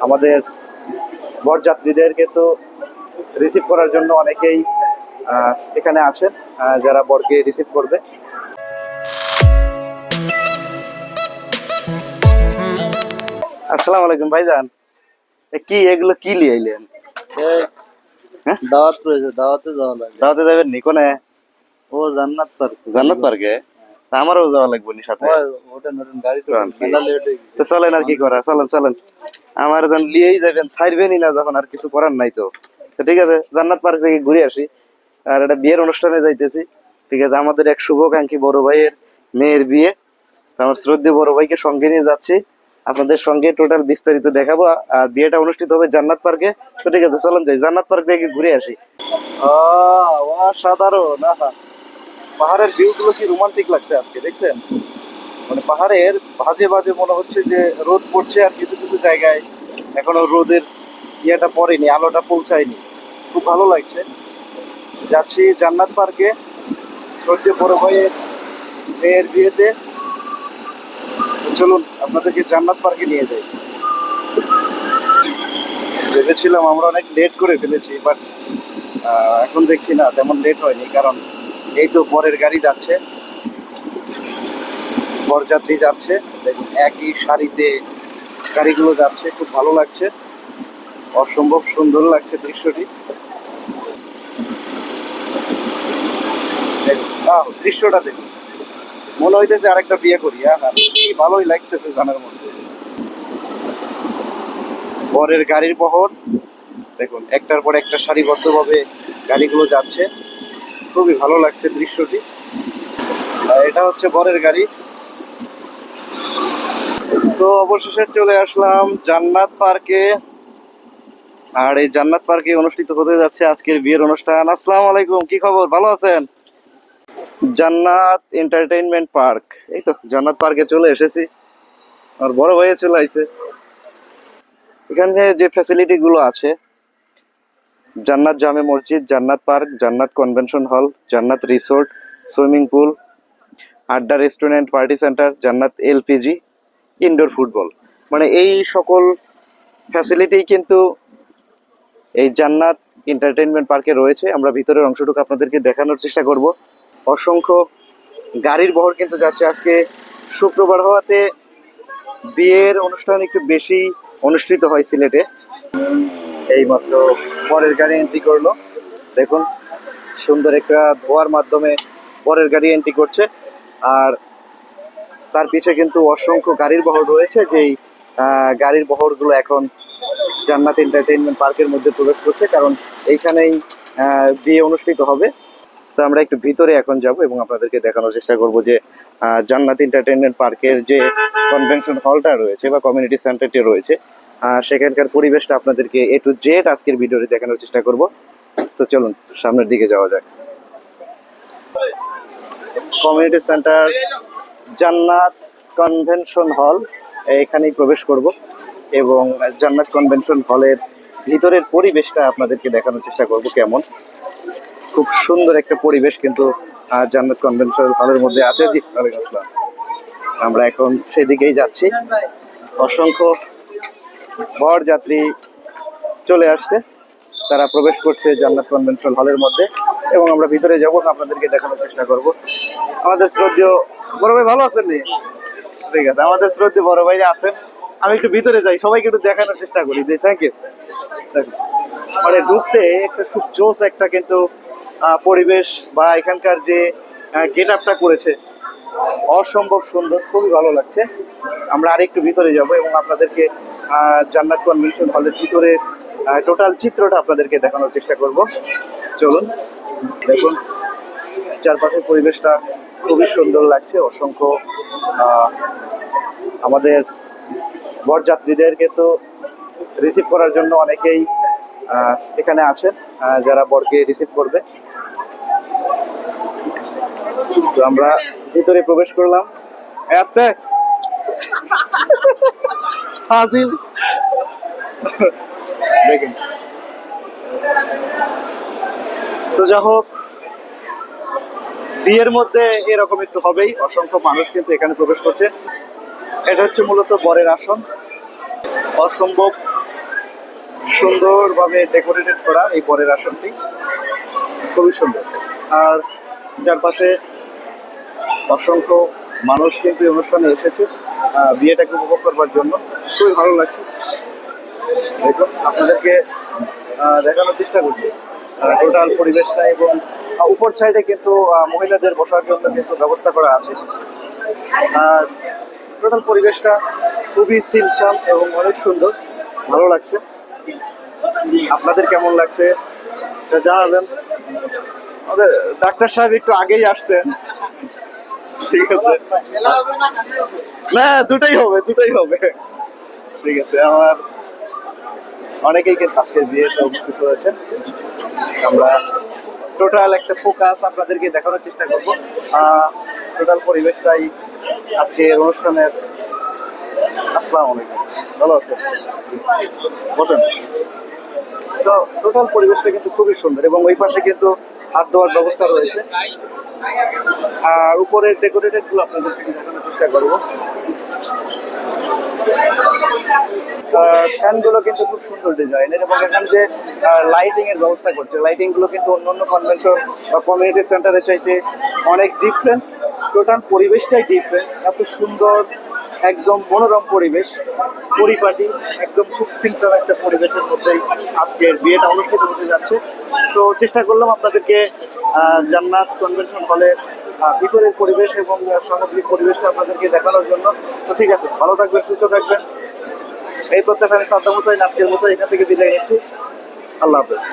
আমাদের বরযাত্রীদেরকে তো রিসিভ করার জন্য অনেকেই এখানে আছেন যারা বরকে রিসিভ করবে। আসসালামু আলাইকুম ভাইজান। কি এগুলো কি লিয়ে আইলেন হ্যাঁ? দাওয়াত রয়েছে দাওয়াতে যাওয়া লাগে দাওয়াতে যাবেন নি কোনে? ও জান্নাত পার্ক। জান্নাত পার্কে? আমারও যাওয়া লাগবে নি সাথে। তো চলেন। আর কি করা চলেন চলেন। আমার যেন লিয়েই যাবেন ছাড়বেনই না যখন আর কিছু করার নাই তো। ঠিক আছে জান্নাত পার্ক থেকে ঘুরে আসি। আর একটা বিয়ের অনুষ্ঠানে যাইতেছি। ঠিক আছে আমাদের এক শুভকাঙ্ক্ষী বড় ভাইয়ের মেয়ের বিয়ে। আমার শ্রদ্ধেয় বড় ভাইকে সঙ্গে নিয়ে যাচ্ছি। আপনাদের সঙ্গে টোটাল বিস্তারিত দেখাবো। আর বিয়েটা অনুষ্ঠিত হবে জান্নাত পার্কে। তো ঠিক আছে চলেন যাই জান্নাত পার্ক থেকে ঘুরে আসি। অসাধারণ। পাহাড়ের ভিউ গুলো কি রোমান্টিক লাগছে আজকে, দেখছেন? মানে পাহাড়ের বাজে বাজে মনে হচ্ছে যে রোদ পড়ছে আর কিছু কিছু জায়গায়। এখনও রোদের ইয়েটা পড়েনি, আলোটা পৌঁছায়নি। খুব ভালো লাগছে। যাচ্ছি জান্নাত পার্কে। সূর্য বড় ভাইয়ের মেয়ের বিয়েতে। চলুন, আপনাদেরকে জান্নাত পার্কে নিয়ে যাই। ভেবেছিলাম আমরা অনেক লেট করে ফেলেছি বাট এখন দেখছি না, তেমন লেট হয়নি, কারণ এই তো পরের গাড়ি যাচ্ছে। বরযাত্রী যাচ্ছে। দেখুন, একই সারিতে গাড়িগুলো যাচ্ছে। খুব ভালো লাগছে। অসম্ভব সুন্দর লাগছে দৃশ্যটি। দৃশ্যটা দেখুন। মনে হইতেছে আরেকটা বিয়ে করি হ্যাঁ কি ভালোই লাগতেছে জানার মধ্যে। বরের গাড়ির বহর, দেখুন, একটার পর একটা সারিবদ্ধভাবে গাড়িগুলো যাচ্ছে। খুবই ভালো লাগছে দৃশ্যটি। এটা হচ্ছে বরের গাড়ি। তো অবশেষে চলে আসলাম জান্নাত পার্কে। আর এই জান্নাত পার্কে অনুষ্ঠিত হতে যাচ্ছে আজকের বিয়ের অনুষ্ঠান। আসসালামু আলাইকুম, কি খবর? ভালো আছেন? জান্নাত এন্টারটেইনমেন্ট পার্ক। এই তো, জান্নাত পার্কে চলে এসেছি। আর বড় হয়ে চলে আইছে। এখানে যে ফ্যাসিলিটি গুলো আছে জান্নাত জামে মসজিদ, জান্নাত পার্ক, জান্নাত কনভেনশন হল, জান্নাত রিসোর্ট, সুইমিং পুল, আড্ডা রেস্টুরেন্ট, পার্টি সেন্টার, জান্নাত এলপিজি, ইনডোর ফুটবল। মানে এই সকল ফ্যাসিলিটি কিন্তু এই জান্নাত এন্টারটেইনমেন্ট পার্কে রয়েছে। আমরা ভিতরের অংশটুকু আপনাদেরকে দেখানোর চেষ্টা করব। অসংখ্য গাড়ির বহর কিন্তু যাচ্ছে আজকে শুক্রবার হওয়াতে। বিয়ের অনুষ্ঠান একটু বেশি অনুষ্ঠিত হয় সিলেটে। এই মাত্র পরের গাড়ি এন্ট্রি করল। দেখুন, সুন্দর একটা ধোয়ার মাধ্যমে পরের গাড়ি এন্ট্রি করছে। আর তার পিছে কিন্তু অসংখ্য গাড়ির বহর রয়েছে, যেই গাড়ির বহরগুলো এখন জান্নাত এন্টারটেইনমেন্ট পার্কের মধ্যে প্রবেশ করছে। কারণ এইখানেই বিয়ে অনুষ্ঠিত হবে। তো আমরা একটু ভিতরে এখন যাব এবং আপনাদেরকে দেখানোর চেষ্টা করব যে জান্নাত এন্টারটেইনমেন্ট পার্কের যে কনভেনশন হলটা রয়েছে বা কমিউনিটি সেন্টারটি রয়েছে আহ, সেখানকার পরিবেশটা আপনাদেরকে এ টু জেড আজকের ভিডিওতে দেখানোর চেষ্টা করব। তো চলুন সামনের দিকে যাওয়া যাক। কমিউনিটি সেন্টার জান্নাত কনভেনশন হল এখানেই প্রবেশ করব এবং জান্নাত কনভেনশন হলের ভিতরের পরিবেশটা আপনাদেরকে দেখানোর চেষ্টা করব কেমন। খুব সুন্দর একটা পরিবেশ কিন্তু জান্নাত কনভেনশন হলের মধ্যে আছে। আমরা এখন সেদিকেই যাচ্ছি। অসংখ্য বর যাত্রী চলে আসছে। তারা প্রবেশ করছে জান্নাত কনভেনশন হলের মধ্যে এবং আমরা ভিতরে যাব আপনাদেরকে দেখানোর চেষ্টা করব। আমাদের শ্রদ্ধেয় বড় ভাই ভালো আছেন ঠিক আছে, আমাদের শ্রদ্ধেয় বড় ভাইরা আছেন। আমি একটু ভিতরে যাই, সবাইকে একটু দেখানোর চেষ্টা করি। যে থ্যাংক ইউ মানে ঢুকতে একটা খুব জোস একটা কিন্তু পরিবেশ বা এখানকার যে গেট আপটা করেছে, অসম্ভব সুন্দর, খুবই ভালো লাগছে। আমরা আরেকটু ভিতরে যাব এবং আপনাদেরকে জান্নাত কনভেনশন হলের ভিতরে টোটাল চিত্রটা আপনাদেরকে দেখানোর চেষ্টা করব। চলুন, দেখুন, চারপাশের পরিবেশটা খুবই সুন্দর লাগছে। অসংখ্য আমাদের বরযাত্রীদেরকে তো রিসিভ করার জন্য অনেকেই এখানে আছেন যারা বরকে রিসিভ করবে। তো আমরা ভিতরে প্রবেশ করলাম। আস্তে! ফাজিল দেখেন। তো যা হোক, বিয়ের মধ্যে এরকম একটু হবেই। অসংখ্য মানুষ কিন্তু এখানে প্রবেশ করছে। এটা হচ্ছে মূলত বরের আসন। অসম্ভব সুন্দরভাবে ডেকোরেটেড করা এই পরের আসনটি। খুবই সুন্দর। আর চারপাশে অসংখ্য মানুষ কিন্তু এই অনুষ্ঠানে এসেছে। বিয়েটাকে উপভোগ করবার জন্য। খুবই ভালো লাগছে। দেখুন, আপনাদেরকে দেখানোর চেষ্টা করছি। টোটাল পরিবেশটা এবং উপর সাইডে কিন্তু মহিলাদের বসার জন্য কিন্তু ব্যবস্থা করা আছে। আর টোটাল পরিবেশটা খুবই সিমচাম এবং অনেক সুন্দর। ভালো লাগছে। আপনাদের কেমন লাগছে? জানাবেন। আমাদের ডাক্তার সাহেব একটু আগেই আসছেন ঠিক আছে। না, দুটাই হবে দুটাই হবে। ঠিক আছে, আমার অনেকেই কিন্তু আজকের বিয়েতে উপস্থিত হয়েছে আমরা টোটাল একটা ফোকাস আপনাদেরকে দেখানোর চেষ্টা করব। টোটাল পরিবেশটাই আজকের অনুষ্ঠানের আসসালামু আলাইকুম। ভালো আছেন? বসেন। টোটাল পরিবেশটা কিন্তু খুবই সুন্দর এবং ওই পাশে কিন্তু হাত ধোয়ার ব্যবস্থা রয়েছে। আর উপরের ডেকোরেটেডগুলো আপনাদেরকে দেখানোর চেষ্টা করব। ফ্যানগুলো কিন্তু খুব সুন্দর ডিজাইনের এবং এখানে যে লাইটিং এর ব্যবস্থা করছে লাইটিংগুলো কিন্তু অন্যান্য কনভেনশন বা কমিউনিটি সেন্টারের চাইতে অনেক ডিফারেন্ট টোটাল পরিবেশটাই ডিফারেন্ট এত সুন্দর একদম মনোরম পরিবেশ, পরিপাটি, একদম খুব সিমসাম একটা পরিবেশের মধ্যেই আজকের বিয়েটা অনুষ্ঠিত হতে যাচ্ছে। তো চেষ্টা করলাম আপনাদেরকে জান্নাত কনভেনশন হলের ভিতরের পরিবেশ এবং সামগ্রিক পরিবেশটা আপনাদেরকে দেখানোর জন্য। তো ঠিক আছে, ভালো থাকবেন, সুস্থ থাকবেন। এই প্রত্যাশা আমি সাদ্দাম হুসাইন আজকের মতো এখান থেকে বিদায় নিচ্ছি। আল্লাহ হাফেজ।